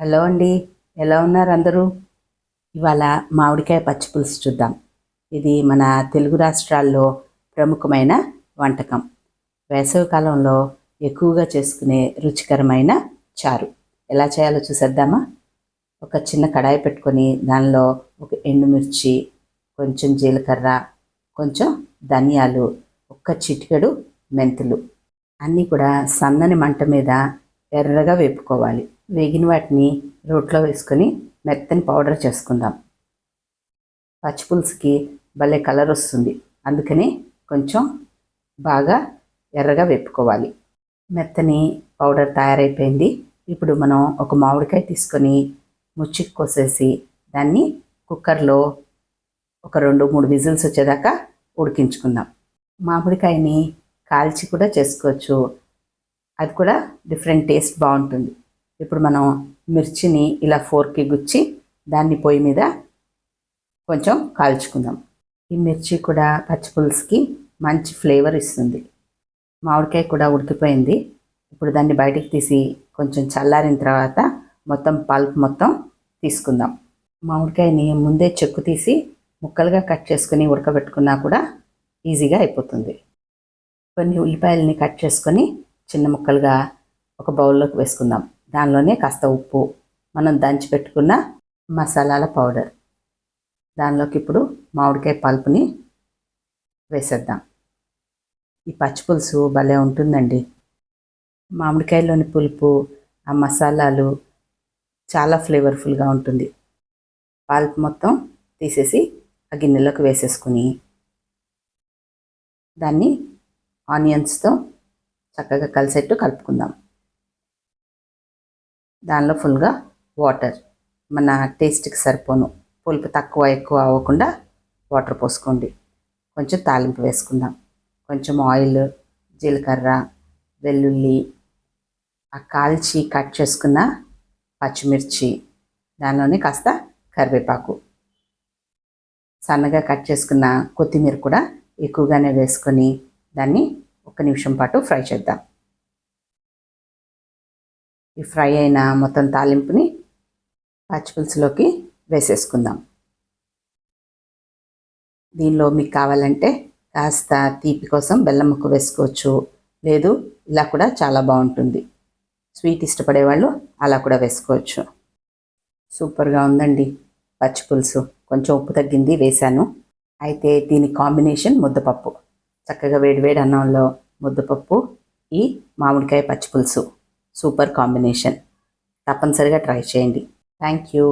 Hello అండి. ఎలా ఉన్నారు అందరూ? ఇవాళ మామిడికాయ పచ్చి పులుసు చూద్దాం. ఇది మన తెలుగు రాష్ట్రాల్లో ప్రముఖమైన వంటకం. వేసవికాలంలో ఎక్కువగా చేసుకునే రుచికరమైన చారు. ఎలా చేయాలో చూసేద్దామా? ఒక చిన్న కడాయి పెట్టుకొని దానిలో ఒక ఎండుమిర్చి కొంచెం జీలకర్ర కొంచెం ధనియాలు ఒక్క చిటికెడు మెంతులు. అన్నీ కూడా సన్నని మంట మీద ఎర్రగా వేపుకోవాలి. వేగిన వాటిని రోట్లో వేసుకొని మెత్తని పౌడర్ చేసుకుందాం. పచ్చిపులుసుకి భలే కలర్ వస్తుంది. అందుకని కొంచెం బాగా ఎర్రగా వేపుకోవాలి. మెత్తని పౌడర్ తయారైపోయింది. ఇప్పుడు మనం ఒక మామిడికాయ తీసుకొని ముచ్చికి కోసేసి దాన్ని కుక్కర్లో ఒక రెండు మూడు విజిల్స్ వచ్చేదాకా ఉడికించుకుందాం. మామిడికాయని కాల్చి కూడా చేసుకోవచ్చు. అది కూడా డిఫరెంట్ టేస్ట్ బాగుంటుంది. ఇప్పుడు మనం మిర్చిని ఇలా ఫోర్కి గుచ్చి దాన్ని పొయ్యి మీద కొంచెం కాల్చుకుందాం. ఈ మిర్చి కూడా పచ్చి పులుసుకి మంచి ఫ్లేవర్ ఇస్తుంది. మామిడికాయ కూడా ఉడికిపోయింది. ఇప్పుడు దాన్ని బయటికి తీసి కొంచెం చల్లారిన తర్వాత మొత్తం పల్ప్ మొత్తం తీసుకుందాం. మామిడికాయని ముందే చెక్కు తీసి ముక్కలుగా కట్ చేసుకుని ఉడకబెట్టుకున్నా కూడా ఈజీగా అయిపోతుంది. కొన్ని ఉల్లిపాయలని కట్ చేసుకొని చిన్న ముక్కలుగా ఒక బౌల్లోకి వేసుకుందాం. దానిలోనే కాస్త ఉప్పు మనం దంచి పెట్టుకున్న మసాలాల పౌడర్. దానిలోకి ఇప్పుడు మామిడికాయ పల్పుని వేసేద్దాం. ఈ పచ్చి పులుసు భలే ఉంటుందండి. మామిడికాయలోని పులుపు ఆ మసాలాలు చాలా ఫ్లేవర్ఫుల్గా ఉంటుంది. పల్ప్ మొత్తం తీసేసి ఆ గిన్నెలోకి వేసేసుకుని దాన్ని ఆనియన్స్తో చక్కగా కలిసేట్టు కలుపుకుందాం. దానిలో ఫుల్గా వాటర్. మన టేస్ట్కి సరిపోను. పులుపు తక్కువ ఎక్కువ అవ్వకుండా వాటర్ పోసుకోండి. కొంచెం తాలింపు వేసుకుందాం. కొంచెం ఆయిల్ జీలకర్ర వెల్లుల్లి ఆ కాల్చి కట్ చేసుకున్న పచ్చిమిర్చి దానిలోనే కాస్త కరివేపాకు. సన్నగా కట్ చేసుకున్న కొత్తిమీర కూడా ఎక్కువగానే వేసుకొని దాన్ని ఒక నిమిషం పాటు ఫ్రై చేద్దాం. ఈ ఫ్రై అయిన మొత్తం తాలింపుని పచ్చిపులుసులోకి వేసేసుకుందాం. దీనిలో మీకు కావాలంటే కాస్త తీపి కోసం బెల్లం ముక్క వేసుకోవచ్చు. లేదు ఇలా కూడా చాలా బాగుంటుంది. స్వీట్ ఇష్టపడే వాళ్ళు అలా కూడా వేసుకోవచ్చు. సూపర్గా ఉందండి పచ్చి పులుసు. కొంచెం ఉప్పు తగ్గింది వేశాను. అయితే దీని కాంబినేషన్ ముద్దపప్పు. చక్కగా వేడివేడి అన్నంలో ముద్దపప్పు ఈ మామిడికాయ పచ్చి పులుసు. Super combination. తప్పనిసరిగా ట్రై చేయండి. Thank you.